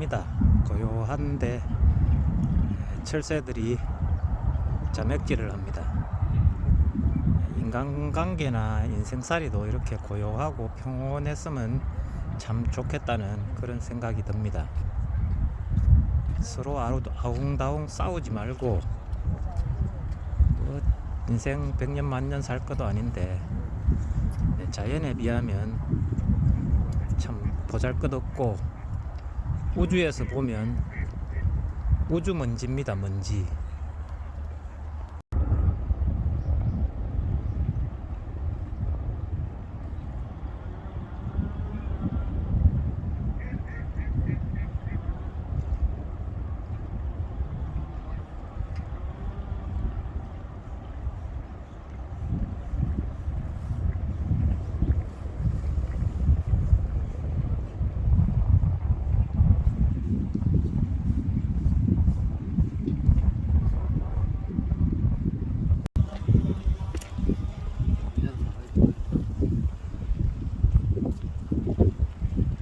고요합니다. 고요한데 철새들이 자맥질을 합니다. 인간관계나 인생살이도 이렇게 고요하고 평온했으면 참 좋겠다는 그런 생각이 듭니다. 서로 아웅다웅 싸우지 말고 뭐 인생 백년 만년 살 것도 아닌데 자연에 비하면 참 보잘것없고 우주에서 보면 우주 먼지입니다 먼지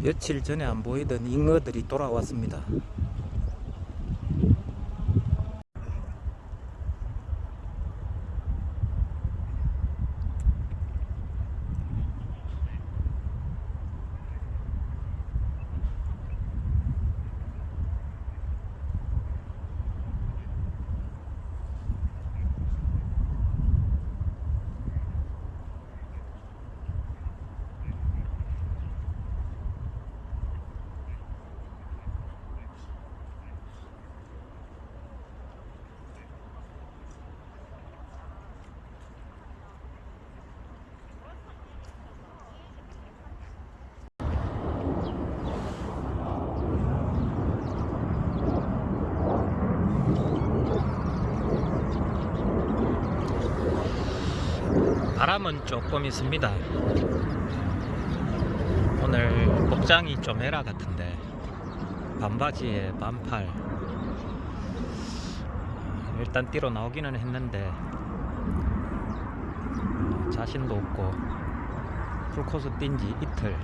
며칠 전에 안 보이던 잉어들이 돌아왔습니다 바람은 조금 있습니다. 오늘 복장이 좀 에라 같은데 반바지에 반팔. 일단 뛰러 나오기는 했는데 자신도 없고 풀코스 뛴 지 이틀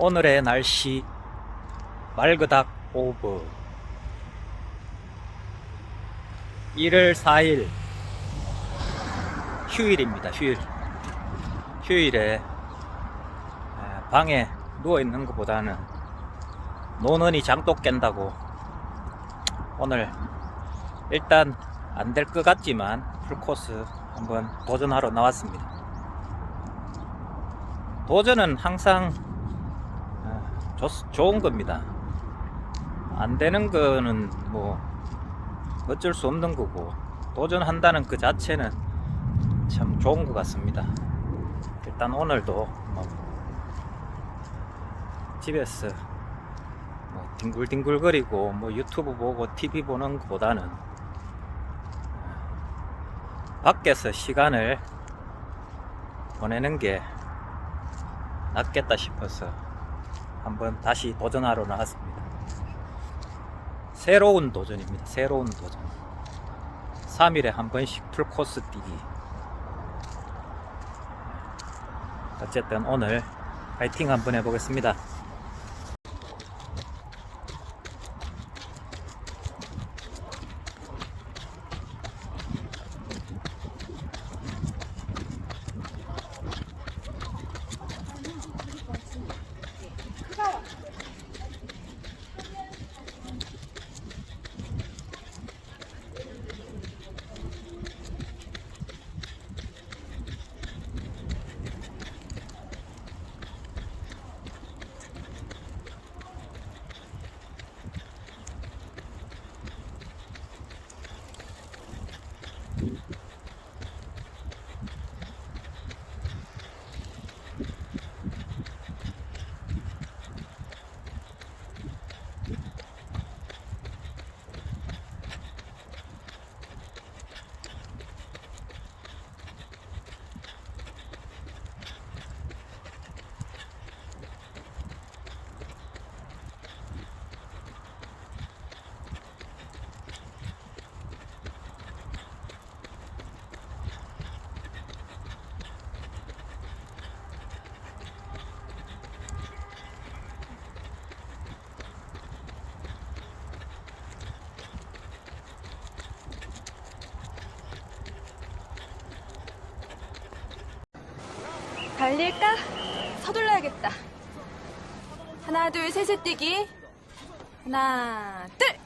오늘의 날씨 말그닥 오브. 1월 4일. 휴일입니다 휴일. 휴일에 에, 방에 누워있는 것보다는 노는이 장독 깬다고 오늘 일단 안 될 것 같지만 풀코스 한번 도전하러 나왔습니다. 도전은 항상 아, 좋, 좋은 겁니다. 안 되는 거는 뭐 어쩔 수 없는 거고 도전한다는 그 자체는 참 좋은 것 같습니다. 일단 오늘도 뭐 집에서 뭐 뒹굴뒹굴거리고 뭐 유튜브 보고 TV 보는 것보다는 밖에서 시간을 보내는 게 낫겠다 싶어서 한번 다시 도전하러 나왔습니다. 새로운 도전입니다. 새로운 도전. 3일에 한 번씩 풀코스 뛰기. 어쨌든 오늘 파이팅 한번 해보겠습니다. 달릴까? 서둘러야겠다. 하나, 둘, 셋에 뛰기. 하나, 둘!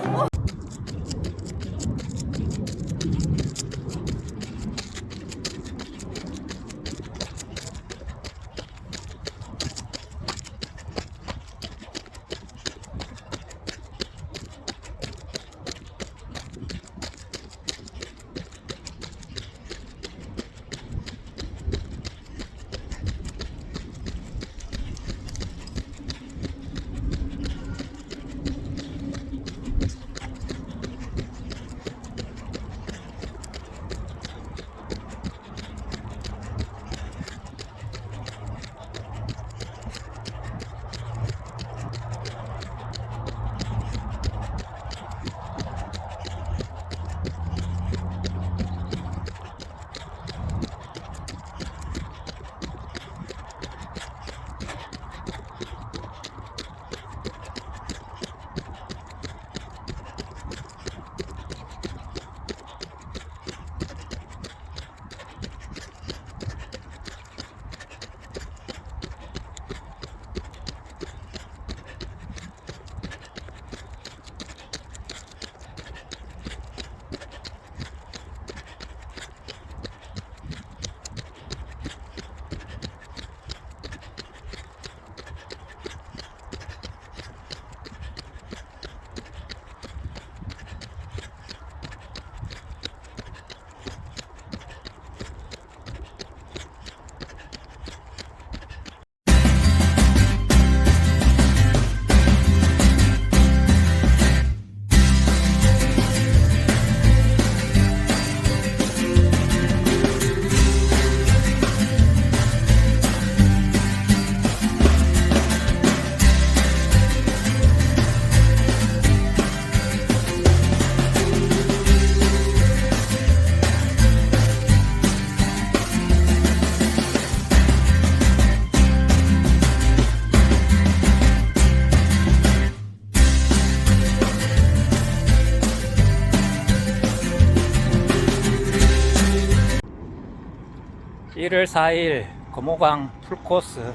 일월 4일 금호강 풀코스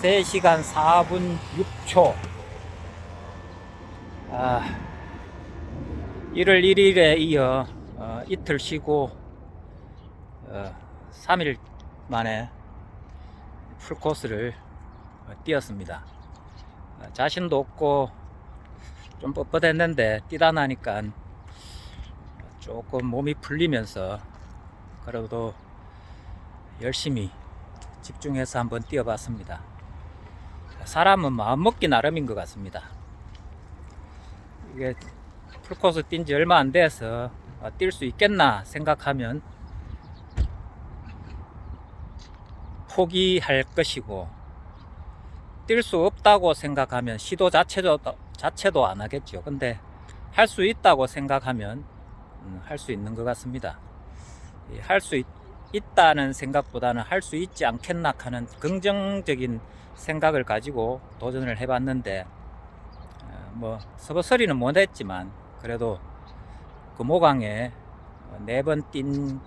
3시간 4분 6초. 아, 1월 1일에 이어 어, 이틀 쉬고 어, 3일 만에 풀코스를 어, 뛰었습니다. 어, 자신도 없고 좀 뻣뻣했는데 뛰다 나니까 조금 몸이 풀리면서 그래도 열심히 집중해서 한번 뛰어봤습니다. 사람은 마음먹기 나름인 것 같습니다. 이게 풀코스 뛴 지 얼마 안 돼서 어, 뛸수 있겠나 생각하면 포기할 것이고 뛸 수 없다고 생각하면 시도 자체도 자체도 안 하겠죠. 근데 할 수 있다고 생각하면 음, 할수 있는 것 같습니다. 할 수 있 다는 생각보다는 할 수 있지 않겠나 하는 긍정적인 생각을 가지고 도전을 해봤는데 어, 뭐 서버서리는 못했지만 그래도 금호강에 네 번 뛴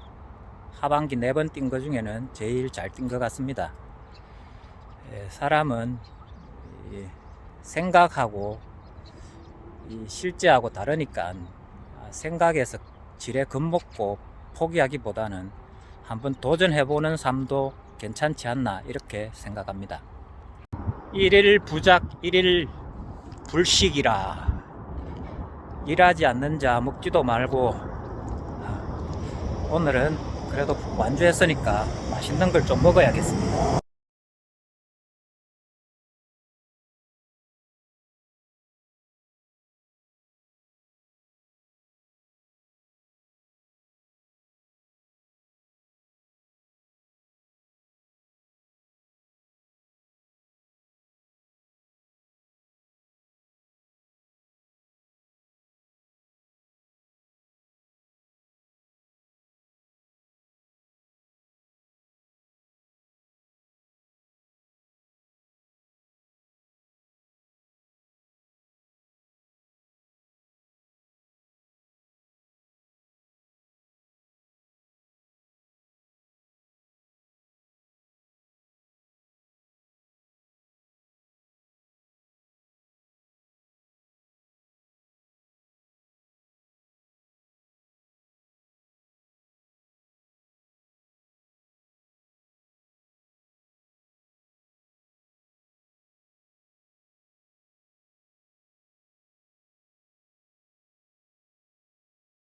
하반기 네 번 뛴 것 중에는 제일 잘 뛴 것 같습니다. 예, 사람은 이 생각하고 이 실제하고 다르니까 아, 생각에서 지레 겁먹고 포기하기보다는 한번 도전해보는 삶도 괜찮지 않나 이렇게 생각합니다. 일일 부작 일일 불식이라 일하지 않는 자 먹지도 말고 오늘은 그래도 완주했으니까 맛있는 걸 좀 먹어야겠습니다.